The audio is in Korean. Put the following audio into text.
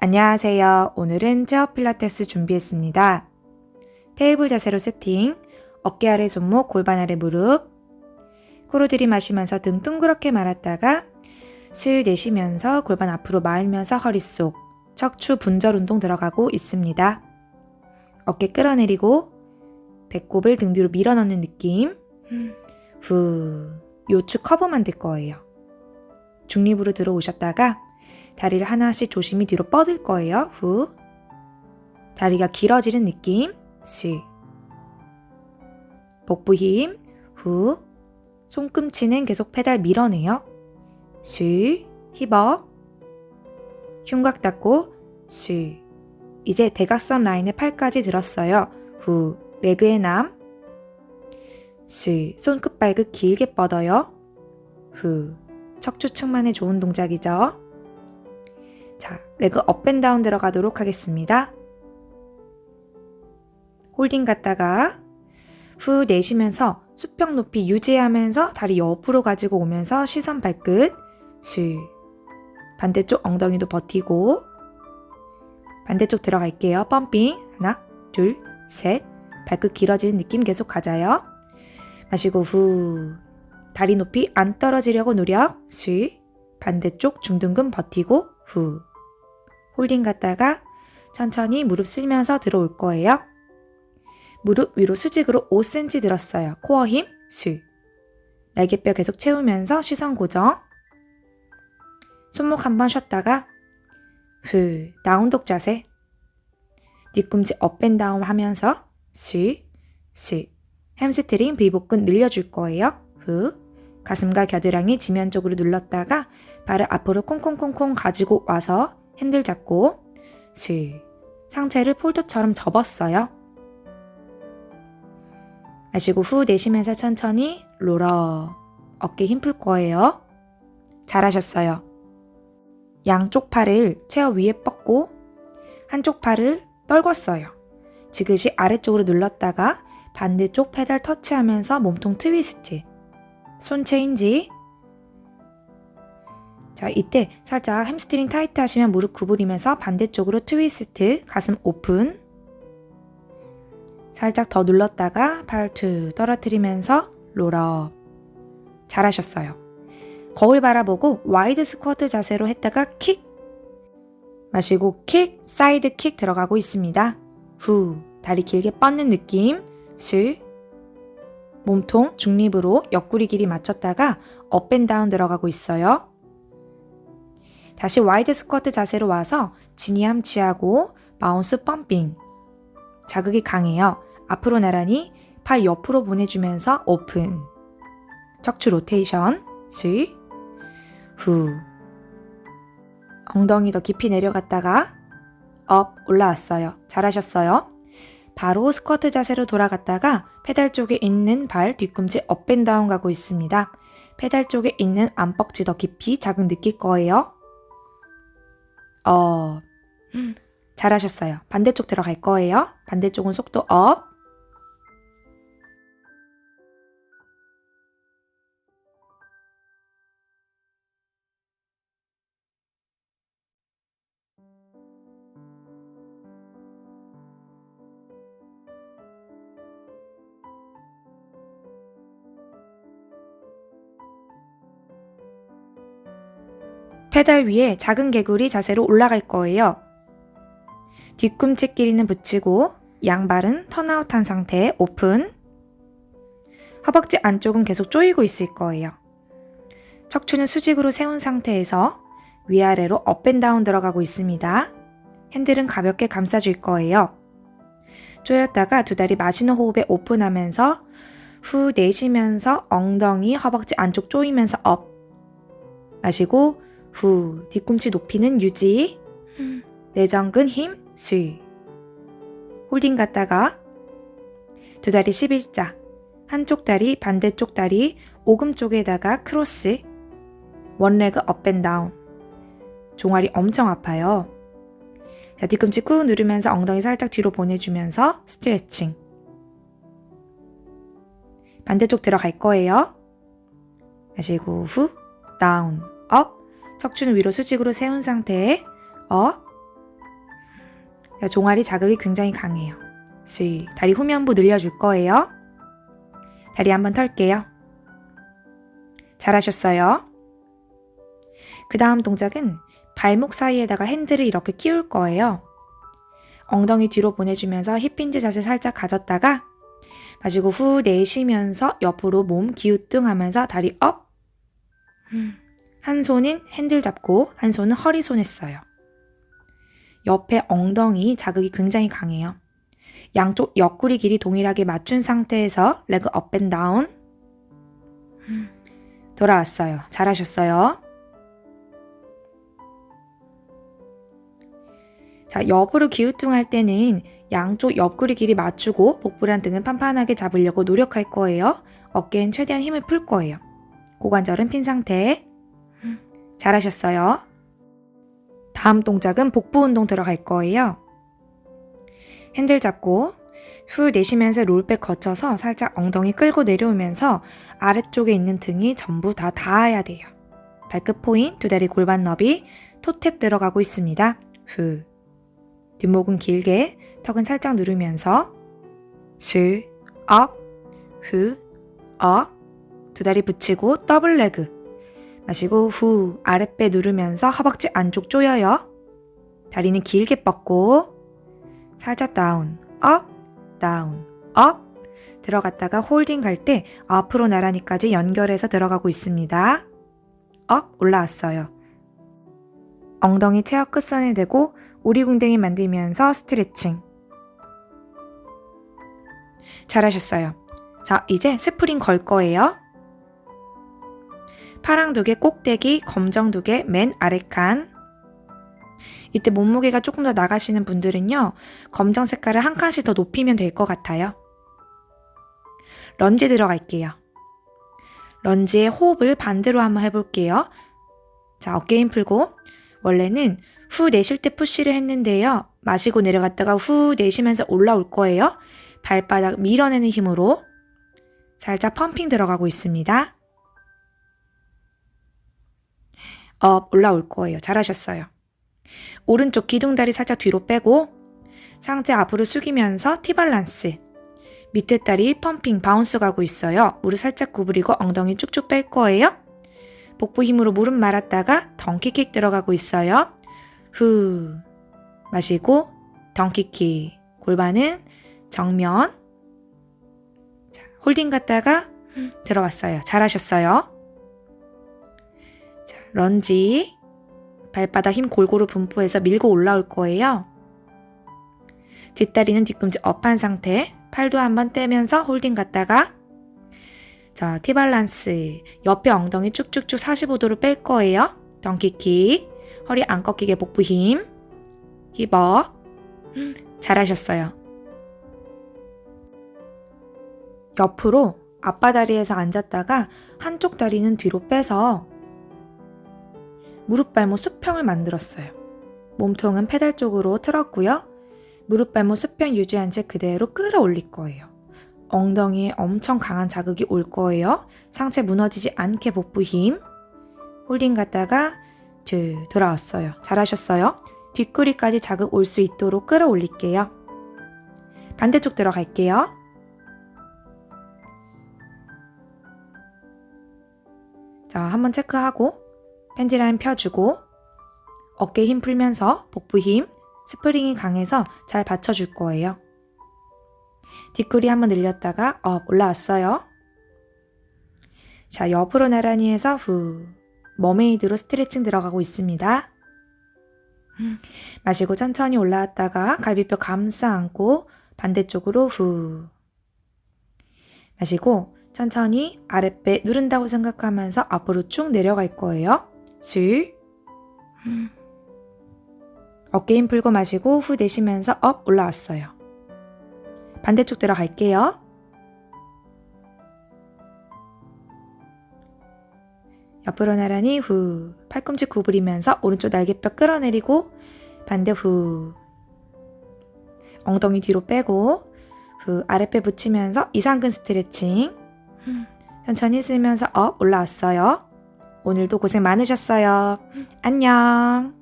안녕하세요. 오늘은 체어 필라테스 준비했습니다. 테이블 자세로 세팅, 어깨 아래 손목, 골반 아래 무릎, 코로 들이마시면서 등 둥그렇게 말았다가 술 내쉬면서 골반 앞으로 말면서 허리 속, 척추 분절 운동 들어가고 있습니다. 어깨 끌어내리고 배꼽을 등 뒤로 밀어넣는 느낌. 후, 요추 커브 만들 거예요. 중립으로 들어오셨다가 다리를 하나씩 조심히 뒤로 뻗을 거예요. 후. 다리가 길어지는 느낌. 시. 복부 힘. 후. 손꿈치는 계속 페달 밀어내요. 시. 힙업. 흉곽 닫고 시. 이제 대각선 라인에 팔까지 들었어요. 후. 레그의 남. 시. 손끝 발끝 길게 뻗어요. 후. 척추 측만에 좋은 동작이죠. 자, 레그 업앤다운 들어가도록 하겠습니다. 홀딩 갔다가 후 내쉬면서 수평 높이 유지하면서 다리 옆으로 가지고 오면서 시선 발끝 실 반대쪽 엉덩이도 버티고 반대쪽 들어갈게요. 펌핑 하나 둘 셋. 발끝 길어지는 느낌 계속 가자요. 마시고 후. 다리 높이 안 떨어지려고 노력. 실 반대쪽 중둔근 버티고 후 홀딩 갔다가 천천히 무릎 쓸면서 들어올 거예요. 무릎 위로 수직으로 5cm 들었어요. 코어 힘, 술. 날개뼈 계속 채우면서 시선 고정. 손목 한 번 쉬었다가 후, 다운독 자세. 뒤꿈치 업앤다운 하면서 술, 술. 햄스트링 비복근 늘려줄 거예요. 후. 가슴과 겨드랑이 지면 쪽으로 눌렀다가 발을 앞으로 콩콩콩콩 가지고 와서 핸들 잡고 슬 상체를 폴더처럼 접었어요. 마시고 후 내쉬면서 천천히 롤업 어깨 힘 풀 거예요. 잘하셨어요. 양쪽 팔을 체어 위에 뻗고 한쪽 팔을 떨궜어요. 지그시 아래쪽으로 눌렀다가 반대쪽 페달 터치하면서 몸통 트위스트 손 체인지 자, 이때 살짝 햄스트링 타이트 하시면 무릎 구부리면서 반대쪽으로 트위스트, 가슴 오픈. 살짝 더 눌렀다가 팔투 떨어뜨리면서 롤업. 잘하셨어요. 거울 바라보고 와이드 스쿼트 자세로 했다가 킥. 마시고 킥, 사이드 킥 들어가고 있습니다. 후, 다리 길게 뻗는 느낌. 술. 몸통 중립으로 옆구리 길이 맞췄다가 업앤다운 들어가고 있어요. 다시 와이드 스쿼트 자세로 와서 지니함 치하고 마운스 펌핑. 자극이 강해요. 앞으로 나란히 팔 옆으로 보내주면서 오픈. 척추 로테이션. 스 후. 엉덩이 더 깊이 내려갔다가 업 올라왔어요. 잘하셨어요. 바로 스쿼트 자세로 돌아갔다가 페달 쪽에 있는 발 뒤꿈치 업앤다운 가고 있습니다. 페달 쪽에 있는 안뻑지 더 깊이 자극 느낄 거예요. 어, 음, 잘하셨어요. 반대쪽 들어갈 거예요. 반대쪽은 속도 업. 페달 위에 작은 개구리 자세로 올라갈 거예요. 뒤꿈치 길이는 붙이고 양발은 턴아웃한 상태에 오픈. 허벅지 안쪽은 계속 조이고 있을 거예요. 척추는 수직으로 세운 상태에서 위아래로 업앤다운 들어가고 있습니다. 핸들은 가볍게 감싸줄 거예요. 조였다가 두 다리 마시는 호흡에 오픈하면서 후 내쉬면서 엉덩이, 허벅지 안쪽 조이면서 업. 마시고 후, 뒤꿈치 높이는 유지. 내전근 힘, 수. 홀딩 갔다가 두 다리 11자. 한쪽 다리, 반대쪽 다리, 오금 쪽에다가 크로스. 원레그 업앤 다운. 종아리 엄청 아파요. 자, 뒤꿈치 꾹 누르면서 엉덩이 살짝 뒤로 보내주면서 스트레칭. 반대쪽 들어갈 거예요. 마시고 후, 다운, 업. 척추는 위로 수직으로 세운 상태에 업, 자, 종아리 자극이 굉장히 강해요. 수 다리 후면부 늘려줄 거예요. 다리 한번 털게요. 잘하셨어요. 그 다음 동작은 발목 사이에다가 핸들을 이렇게 끼울 거예요. 엉덩이 뒤로 보내주면서 힙힌지 자세 살짝 가졌다가 마시고 후 내쉬면서 옆으로 몸 기우뚱하면서 다리 업. 한 손은 핸들 잡고 한 손은 허리 손에 써요. 옆에 엉덩이 자극이 굉장히 강해요. 양쪽 옆구리 길이 동일하게 맞춘 상태에서 레그 업앤 다운. 돌아왔어요. 잘하셨어요. 자, 옆으로 기우뚱할 때는 양쪽 옆구리 길이 맞추고 복부랑 등은 판판하게 잡으려고 노력할 거예요. 어깨엔 최대한 힘을 풀 거예요. 고관절은 핀 상태. 잘하셨어요. 다음 동작은 복부 운동 들어갈 거예요. 핸들 잡고 후 내쉬면서 롤백 거쳐서 살짝 엉덩이 끌고 내려오면서 아래쪽에 있는 등이 전부 다 닿아야 돼요. 발끝 포인, 두 다리 골반 너비, 토탭 들어가고 있습니다. 후. 뒷목은 길게, 턱은 살짝 누르면서 수, 업, 후, 업, 두 다리 붙이고 더블 레그. 마시고 후, 아랫배 누르면서 허벅지 안쪽 조여요. 다리는 길게 뻗고 살짝 다운, 업, 다운, 업. 들어갔다가 홀딩 갈 때 앞으로 나란히까지 연결해서 들어가고 있습니다. 업, 올라왔어요. 엉덩이 체어 끝선에 대고 오리궁뎅이 만들면서 스트레칭. 잘하셨어요. 자, 이제 스프링 걸 거예요. 파랑 두 개 꼭대기, 검정 두 개 맨 아래 칸. 이때 몸무게가 조금 더 나가시는 분들은요, 검정 색깔을 한 칸씩 더 높이면 될 것 같아요. 런지 들어갈게요. 런지의 호흡을 반대로 한번 해볼게요. 자, 어깨 힘 풀고, 원래는 후 내쉴 때 푸시를 했는데요. 마시고 내려갔다가 후 내쉬면서 올라올 거예요. 발바닥 밀어내는 힘으로 살짝 펌핑 들어가고 있습니다. 업 올라올 거예요. 잘하셨어요. 오른쪽 기둥다리 살짝 뒤로 빼고 상체 앞으로 숙이면서 티발란스. 밑에 다리 펌핑 바운스 가고 있어요. 무릎 살짝 구부리고 엉덩이 쭉쭉 뺄 거예요. 복부 힘으로 무릎 말았다가 덩키킥 들어가고 있어요. 후 마시고 덩키킥 골반은 정면 자, 홀딩 갔다가 들어왔어요. 잘하셨어요. 자, 런지 발바닥 힘 골고루 분포해서 밀고 올라올 거예요. 뒷다리는 뒤꿈치 업한 상태 팔도 한번 떼면서 홀딩 갔다가 자, 티발란스. 옆에 엉덩이 쭉쭉쭉 45도로 뺄 거예요. 덩키킥. 허리 안 꺾이게 복부 힘. 힙업. 음, 잘하셨어요. 옆으로 앞바다리에서 앉았다가 한쪽 다리는 뒤로 빼서 무릎 발목 수평을 만들었어요. 몸통은 페달 쪽으로 틀었고요. 무릎 발목 수평 유지한 채 그대로 끌어올릴 거예요. 엉덩이에 엄청 강한 자극이 올 거예요. 상체 무너지지 않게 복부 힘. 홀딩 갔다가 둘 돌아왔어요. 잘하셨어요. 뒷구리까지 자극 올 수 있도록 끌어올릴게요. 반대쪽 들어갈게요. 자, 한번 체크하고 팬티 라인 펴주고 어깨 힘 풀면서 복부 힘, 스프링이 강해서 잘 받쳐줄 거예요. 뒷구리 한번 늘렸다가 업 올라왔어요. 자, 옆으로 나란히 해서 후. 머메이드로 스트레칭 들어가고 있습니다. 음, 마시고 천천히 올라왔다가 갈비뼈 감싸 안고 반대쪽으로 후. 마시고 천천히 아랫배 누른다고 생각하면서 앞으로 쭉 내려갈 거예요. 술. 음. 어깨 힘 풀고 마시고 후 내쉬면서 업 올라왔어요. 반대쪽 들어갈게요. 옆으로 나란히 후 팔꿈치 구부리면서 오른쪽 날개뼈 끌어내리고 반대 후 엉덩이 뒤로 빼고 후 아랫배 붙이면서 이상근 스트레칭 천천히 쓰면서 업 올라왔어요. 오늘도 고생 많으셨어요. 안녕.